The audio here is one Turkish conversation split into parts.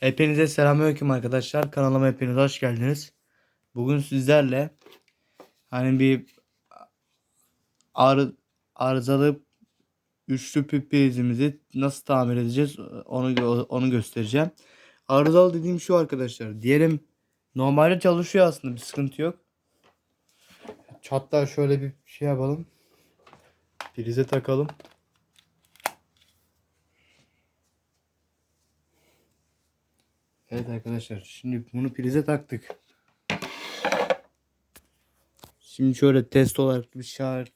Hepinize selamünaleyküm arkadaşlar. Kanalıma hepiniz hoş geldiniz. Bugün sizlerle hani bir arı, arızalı üçlü prizimizi nasıl tamir edeceğiz onu onu göstereceğim. Arızalı dediğim şu arkadaşlar. Diyelim normalde çalışıyor aslında bir sıkıntı yok. Hatta şöyle bir şey yapalım. Prize takalım. Evet arkadaşlar şimdi bunu prize taktık. Şimdi şöyle test olarak bir şarj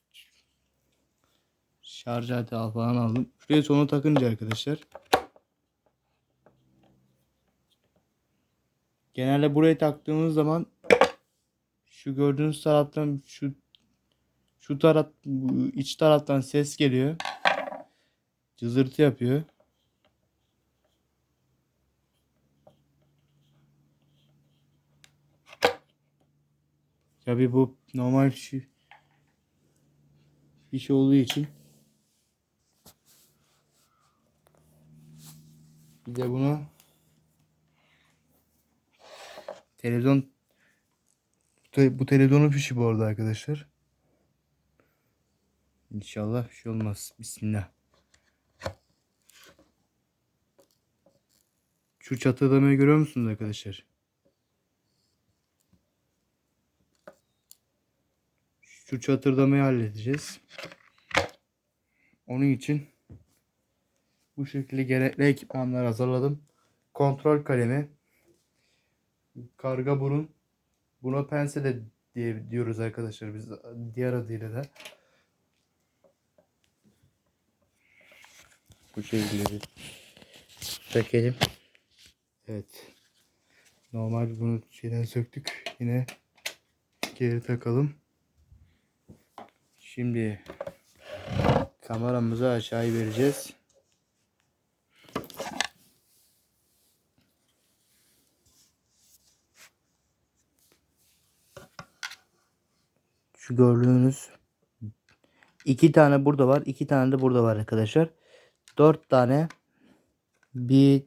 şarj aleti falan aldım. Şuraya sonu takınca arkadaşlar. Genelde buraya taktığımız zaman şu gördüğünüz taraftan şu şu taraf iç taraftan ses geliyor. Cızırtı yapıyor. Tabii bu normal fiş, fiş olduğu için bir de bunu televizyon te- bu televizyonun fişi bu arada arkadaşlar. İnşallah bir şey olmaz. Bismillah. Şu çatırdamayı görüyor musunuz arkadaşlar? Şu çatırdamayı halledeceğiz. Onun için bu şekilde gerekli ekipmanlar hazırladım. Kontrol kalemi, karga burun, buna pense de diye diyoruz arkadaşlar biz diğer adıyla da. Bu şekilde bir çekelim. Evet. Normal bunu şeyden söktük. Yine geri takalım. Şimdi kameramızı aşağıya vereceğiz. Şu gördüğünüz iki tane burada var, iki tane de burada var arkadaşlar. Dört tane bir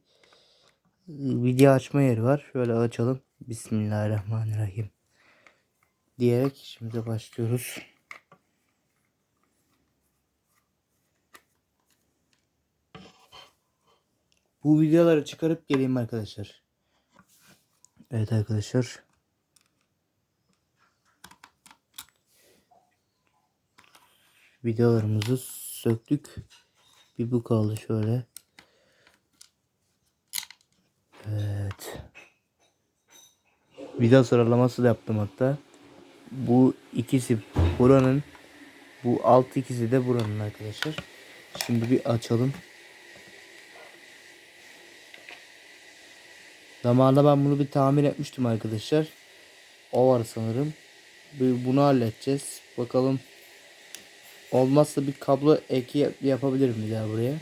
video açma yeri var. Şöyle açalım. Bismillahirrahmanirrahim. Diyerek şimdi başlıyoruz. Bu videoları çıkarıp geleyim arkadaşlar. Evet arkadaşlar. Videolarımızı söktük. Bir bu kaldı şöyle. Evet. Vida sıralaması da yaptım hatta. Bu ikisi buranın. Bu alt ikisi de buranın arkadaşlar. Şimdi bir açalım. Zamanında ben bunu bir tamir etmiştim arkadaşlar. O var sanırım. Bir Bunu halledeceğiz. Bakalım. Olmazsa bir kablo eki yap- yapabilirim bir daha buraya.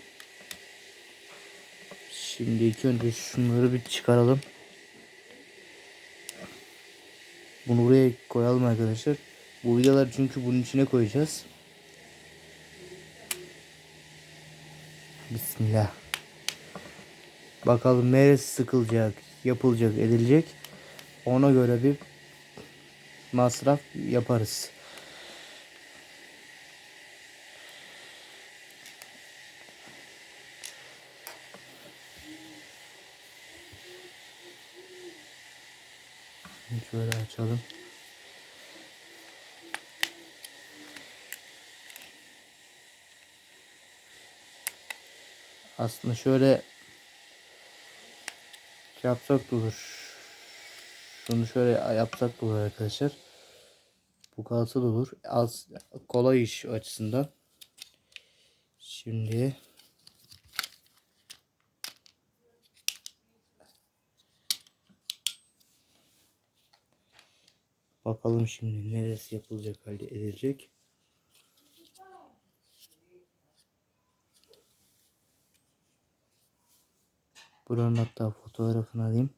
Şimdi ilk önce şunları bir çıkaralım. Bunu buraya koyalım arkadaşlar. Bu vidaları çünkü bunun içine koyacağız. Bismillah. Bakalım neresi sıkılacak, yapılacak, edilecek. Ona göre bir masraf yaparız. Şöyle açalım. Aslında şöyle yapsak da olur. Şunu şöyle yapsak da olur arkadaşlar. Bu kalsa da olur. Az kolay iş açısından. Şimdi bakalım şimdi neresi yapılacak halde edilecek. Buranın hatta fotoğrafını alayım.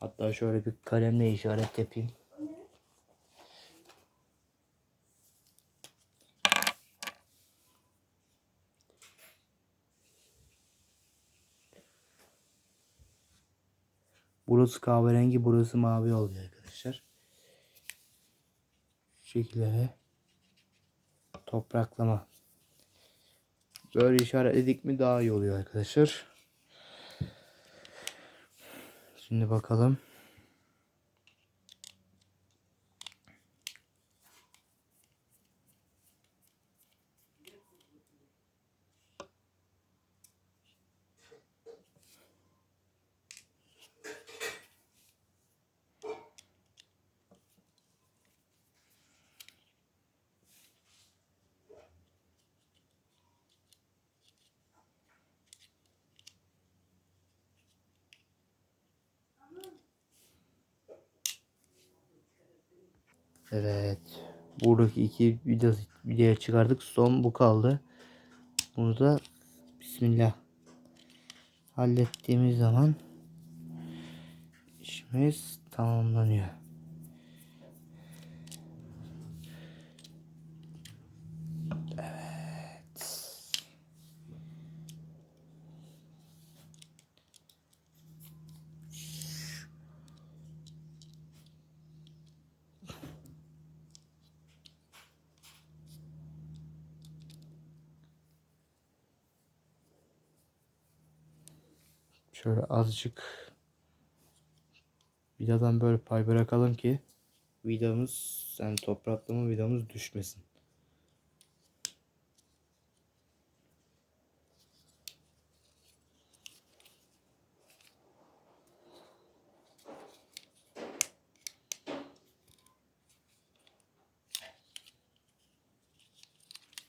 Hatta şöyle bir kalemle işaret yapayım. Burası kahverengi, burası mavi olacak şekilde topraklama. Böyle işaretledik mi daha iyi oluyor arkadaşlar. Şimdi bakalım. Evet. Buradaki iki video videoya çıkardık. Son bu kaldı. Bunu da Bismillah hallettiğimiz zaman işimiz tamamlanıyor. Evet. Şöyle azıcık vidadan böyle pay bırakalım ki vidamız yani topraklama vidamız düşmesin.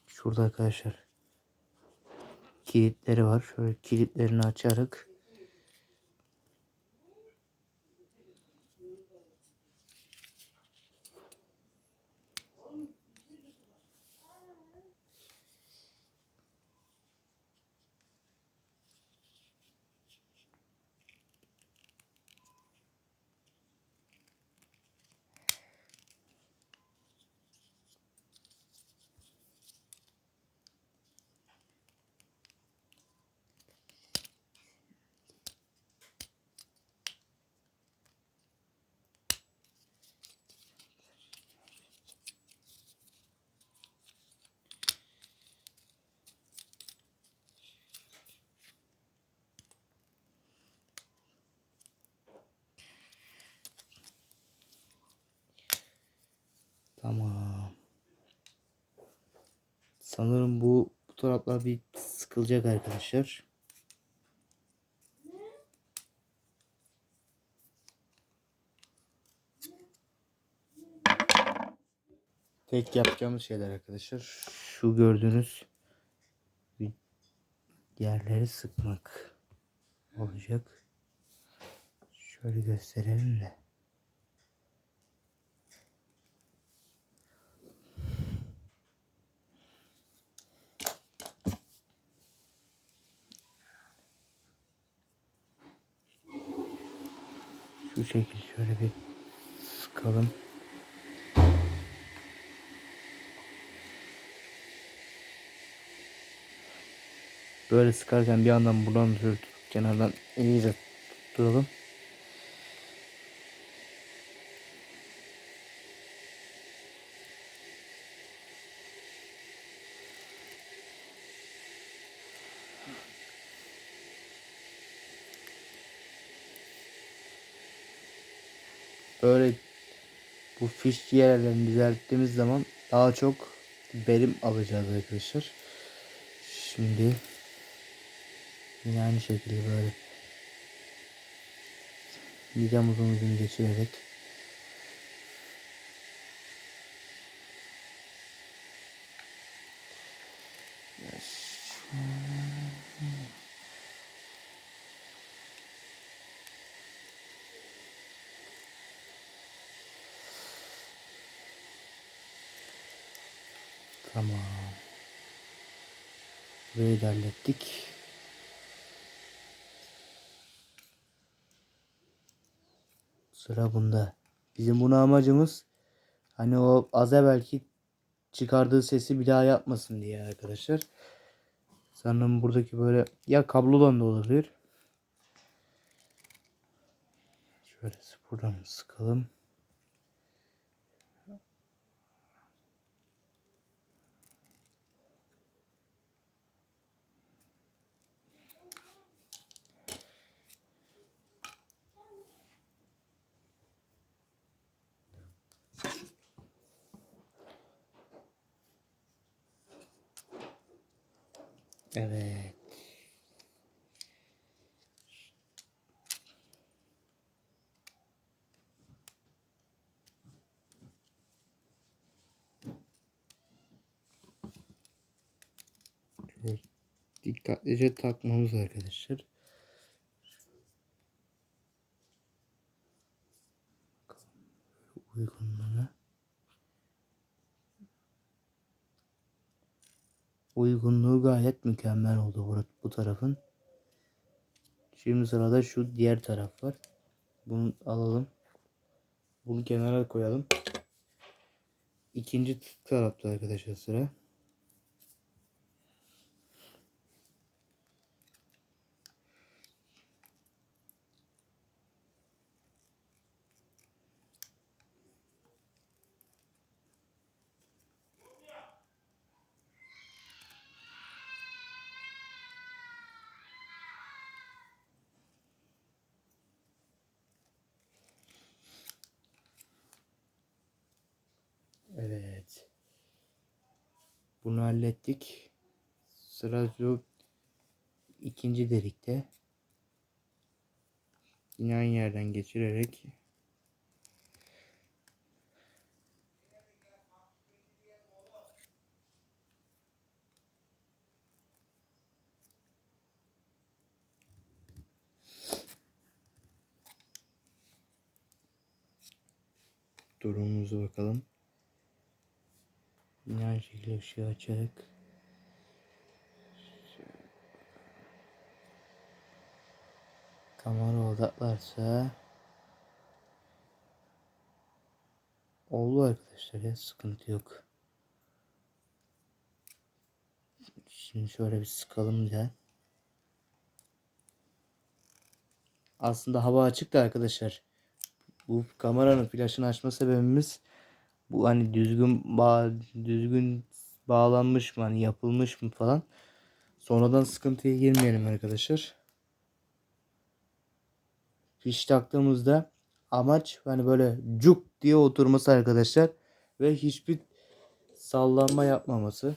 Şurada arkadaşlar kilitleri var. Şöyle kilitlerini açarak Tamam. Sanırım bu, bu taraflar bir sıkılacak arkadaşlar. Tek yapacağımız şeyler arkadaşlar. Şu gördüğünüz yerleri sıkmak olacak. Şöyle gösterelim de. Şu şekil şöyle bir sıkalım. Böyle sıkarken bir yandan buradan tutup kenardan iyice tutturalım. Böyle bu fiş yerlerini düzelttiğimiz zaman daha çok verim alacağız arkadaşlar. Şimdi yine aynı şekilde böyle midem uzun geçirerek Tamam. Burayı da. Sıra bunda. Bizim buna amacımız hani o az evvelki çıkardığı sesi bir daha yapmasın diye arkadaşlar. Sanırım buradaki böyle ya kablodan da olabilir. Şöyle buradan sıkalım. Evet. Dikkatlice takmamız arkadaşlar. Uygunluğu gayet mükemmel oldu bu, tarafın. Şimdi sırada şu diğer taraf var. Bunu alalım. Bunu kenara koyalım. İkinci tarafta arkadaşlar sıra. Evet. Bunu hallettik. Şu ikinci delikte. Yine aynı yerden geçirerek durumumuza bakalım. Yine aynı şekilde ışığı açarak kamera odaklarsa oldu arkadaşlar ya sıkıntı yok. Şimdi şöyle bir sıkalım daha. Aslında hava açık da arkadaşlar. Bu kameranın flaşını açma sebebimiz bu hani düzgün bağ düzgün bağlanmış mı hani yapılmış mı falan. Sonradan sıkıntıya girmeyelim arkadaşlar. Fiş taktığımızda amaç hani böyle cuk diye oturması arkadaşlar ve hiçbir sallanma yapmaması.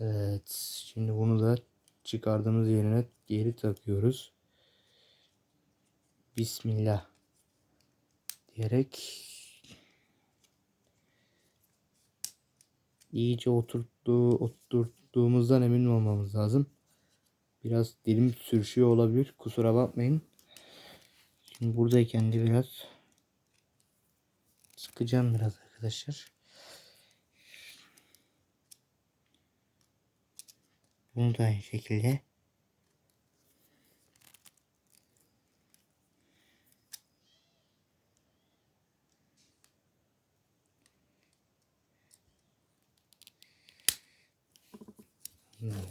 Evet, şimdi bunu da çıkardığımız yerine geri takıyoruz. Bismillah diyerek iyice oturttuğu, oturttuğumuzdan emin olmamız lazım. Biraz dilim sürüşüyor olabilir. Kusura bakmayın. Şimdi buradayken de biraz sıkacağım biraz arkadaşlar. Bunu da aynı şekilde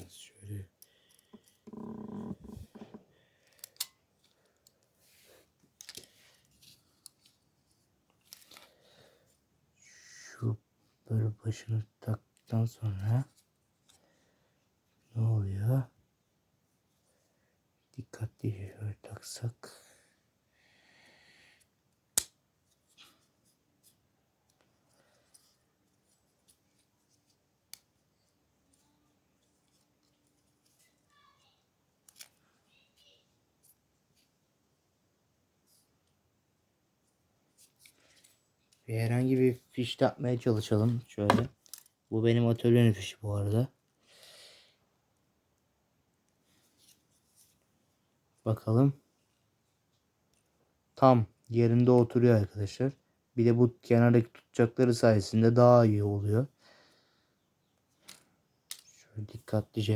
şöyle şu böyle başını taktıktan sonra ne oluyor? Dikkatli şöyle taksak Bir herhangi fiş takmaya çalışalım. Şöyle. Bu benim atölyenin fişi bu arada. Bakalım. Tam yerinde oturuyor arkadaşlar. Bir de bu kenardaki tutacakları sayesinde daha iyi oluyor. Şöyle dikkatlice.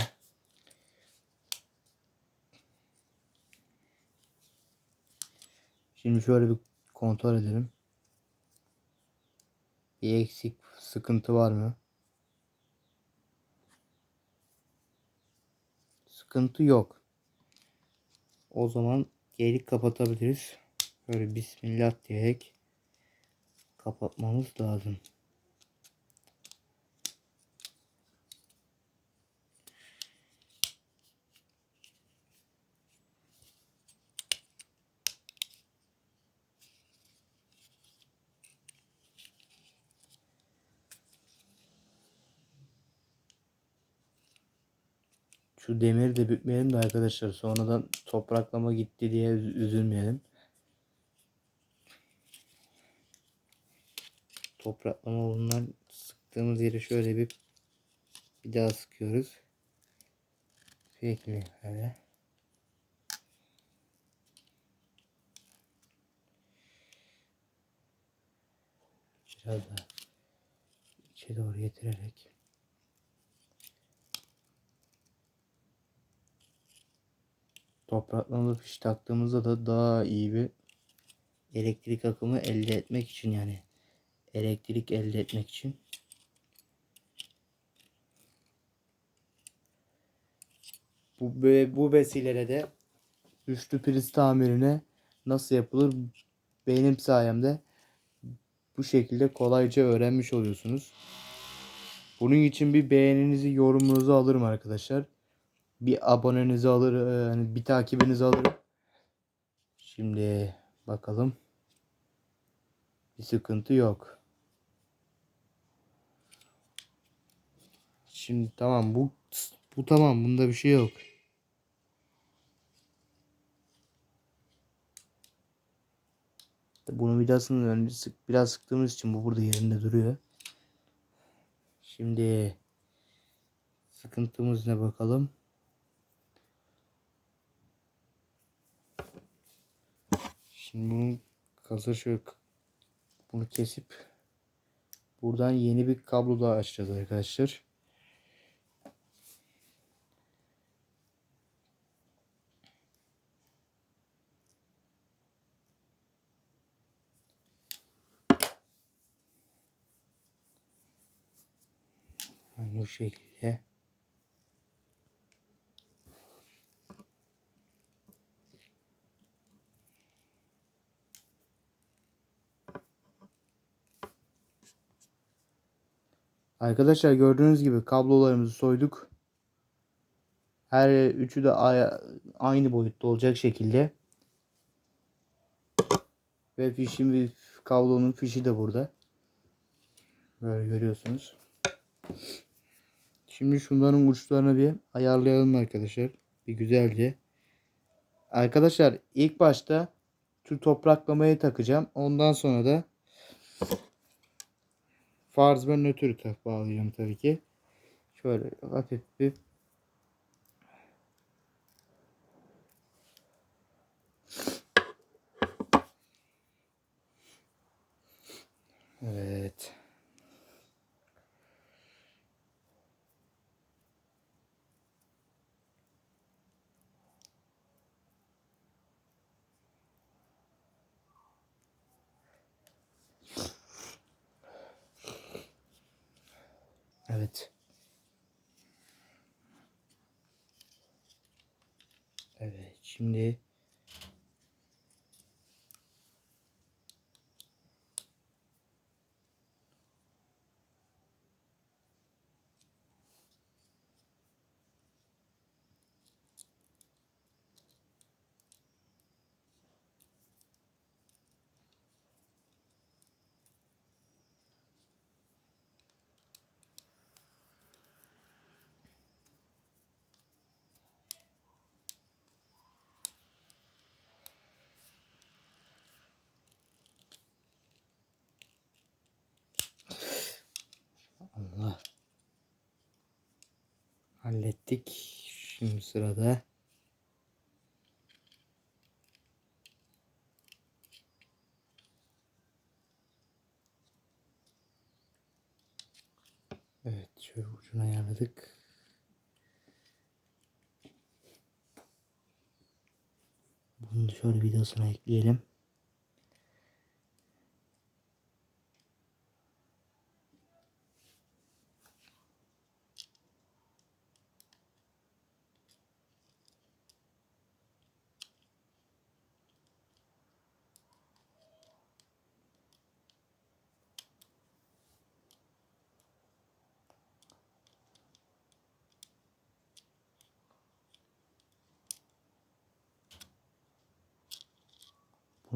Şimdi şöyle bir kontrol edelim. Bir eksik sıkıntı var mı? Sıkıntı yok. O zaman geylik kapatabiliriz. Böyle bismillah diyerek kapatmamız lazım. Şu demiri de bükmeyelim de arkadaşlar sonradan topraklama gitti diye üz- üzülmeyelim. Topraklama bundan sıktığımız yeri şöyle bir bir daha sıkıyoruz. Sürekli böyle. Biraz daha içe doğru getirerek. Topraklama fiş taktığımızda da daha iyi bir elektrik akımı elde etmek için yani elektrik elde etmek için bu bu vesileyle de üçlü priz tamirine nasıl yapılır benim sayemde bu şekilde kolayca öğrenmiş oluyorsunuz. Bunun için bir beğeninizi, yorumunuzu alırım arkadaşlar. Bir abonenizi alır, e, hani bir takibinizi alırım. Şimdi bakalım. Bir sıkıntı yok. Şimdi tamam bu bu tamam bunda bir şey yok. Bunu vidasını önce sık, biraz sıktığımız için bu burada yerinde duruyor. Şimdi sıkıntımız ne bakalım. Şimdi bunu hazır şöyle bunu kesip buradan yeni bir kablo daha açacağız arkadaşlar. Bu şekilde. Arkadaşlar gördüğünüz gibi kablolarımızı soyduk. Her üçü de aynı boyutta olacak şekilde. Ve fişin kablonun fişi de burada. Böyle görüyorsunuz. Şimdi şunların uçlarını bir ayarlayalım arkadaşlar. Bir güzelce. Arkadaşlar ilk başta şu topraklamayı takacağım. Ondan sonra da farz ve nötrü tak bağlayacağım tabii ki. Şöyle hafif bir Evet. Evet. Evet. Şimdi Hallettik. Şimdi sırada Evet, şöyle ucunu ayarladık. Bunu şöyle videosuna ekleyelim.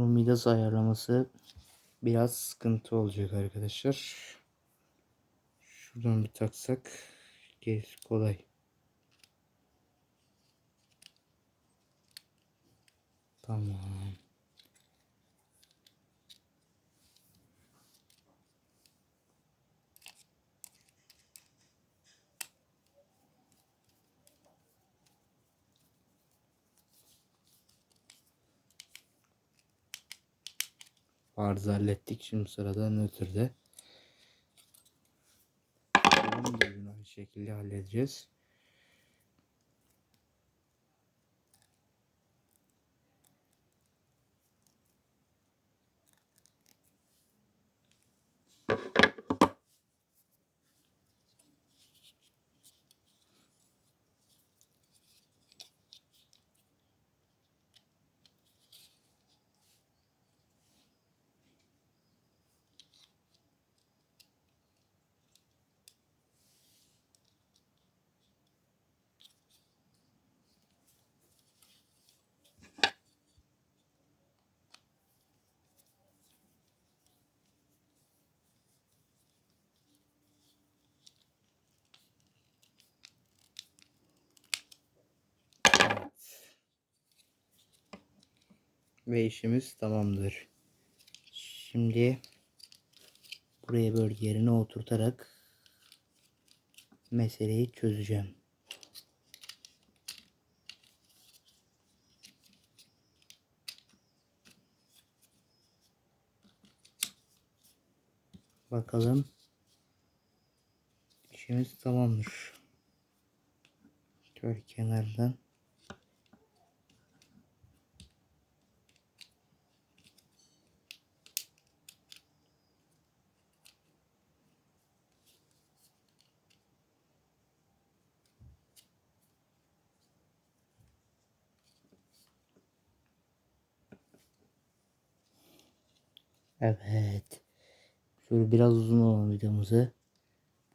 Bunun midas ayarlaması biraz sıkıntı olacak arkadaşlar. Şuradan bir taksak gerisi kolay. Tamam. Arıza hallettik. Şimdi sırada nötrde. Bunu da aynı şekilde halledeceğiz. Ve işimiz tamamdır. Şimdi buraya böyle yerine oturtarak meseleyi çözeceğim. Bakalım. İşimiz tamamdır. Şöyle kenardan Evet. Şöyle biraz uzun olan videomuzu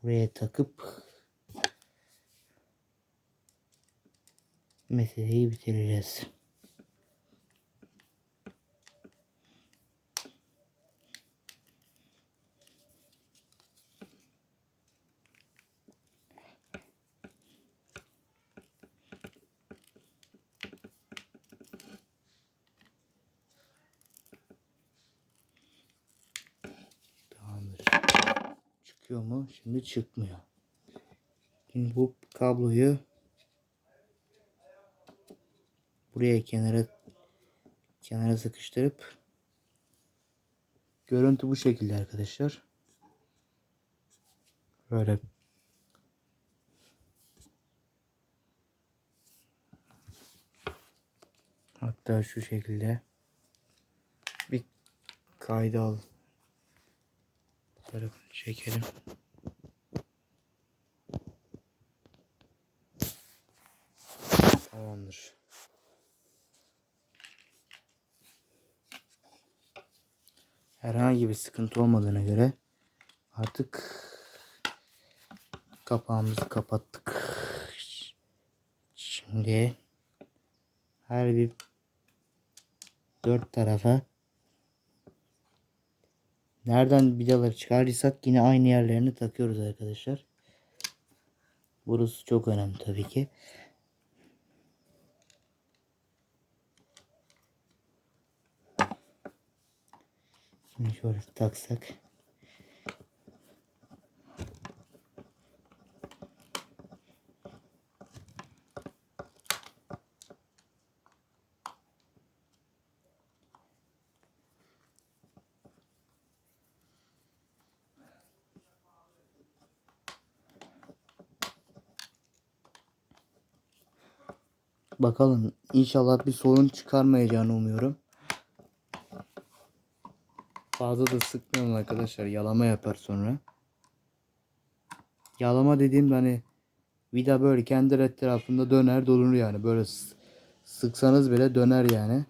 buraya takıp meseleyi bitireceğiz. Tamamdır. Çıkıyor mu? Şimdi çıkmıyor. Şimdi bu kabloyu buraya kenara kenara sıkıştırıp görüntü bu şekilde arkadaşlar. Böyle hatta şu şekilde bir kayda al tarafını çekelim. Tamamdır. Herhangi bir sıkıntı olmadığına göre artık kapağımızı kapattık. Şimdi her bir dört tarafa nereden vidaları çıkardıysak yine aynı yerlerini takıyoruz arkadaşlar. Burası çok önemli tabii ki. Şimdi şöyle taksak. Bakalım inşallah bir sorun çıkarmayacağını umuyorum. Fazla da sıkmayalım arkadaşlar. Yalama yapar sonra. Yalama dediğim hani vida böyle kendi etrafında döner dolanır yani. Böyle sıksanız bile döner yani.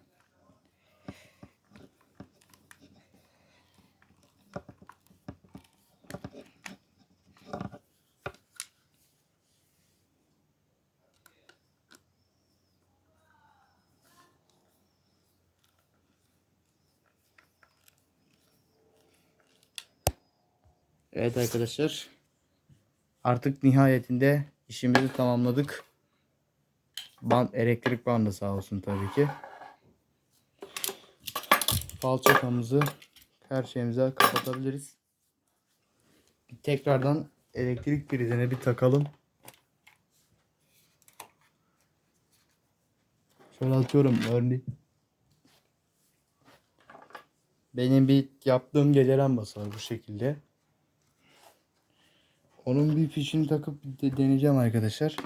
Evet arkadaşlar. Artık nihayetinde işimizi tamamladık. Band, elektrik bandı sağ olsun tabii ki. Falçatamızı her şeyimize kapatabiliriz. Tekrardan elektrik prizine bir takalım. Şöyle atıyorum örneğin. Benim bir yaptığım gece lambası bu şekilde. Onun bir fişini takıp de deneyeceğim arkadaşlar.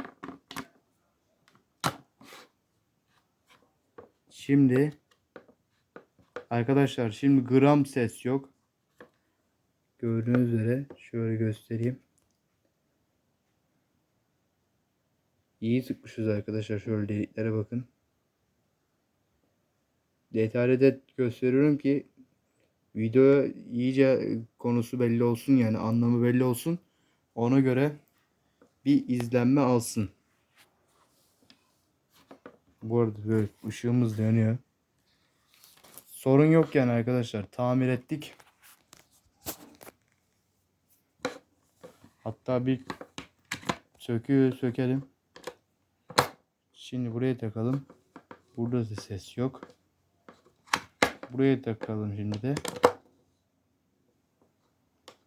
Şimdi arkadaşlar şimdi gram ses yok. Gördüğünüz üzere şöyle göstereyim. İyi sıkmışız arkadaşlar. Şöyle deliklere bakın. Detaylı da gösteriyorum ki video iyice konusu belli olsun yani anlamı belli olsun. Ona göre bir izlenme alsın. Bu arada böyle ışığımız da yanıyor. Sorun yok yani arkadaşlar. Tamir ettik. Hatta bir söküyor sökelim. Şimdi buraya takalım. Burada da ses yok. Buraya takalım şimdi de.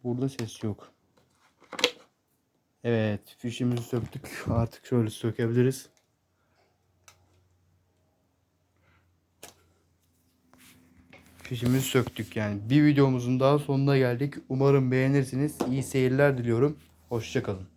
Burada ses yok. Evet, fişimizi söktük. Artık şöyle sökebiliriz. Fişimizi söktük yani. Bir videomuzun daha sonuna geldik. Umarım beğenirsiniz. İyi seyirler diliyorum. Hoşçakalın.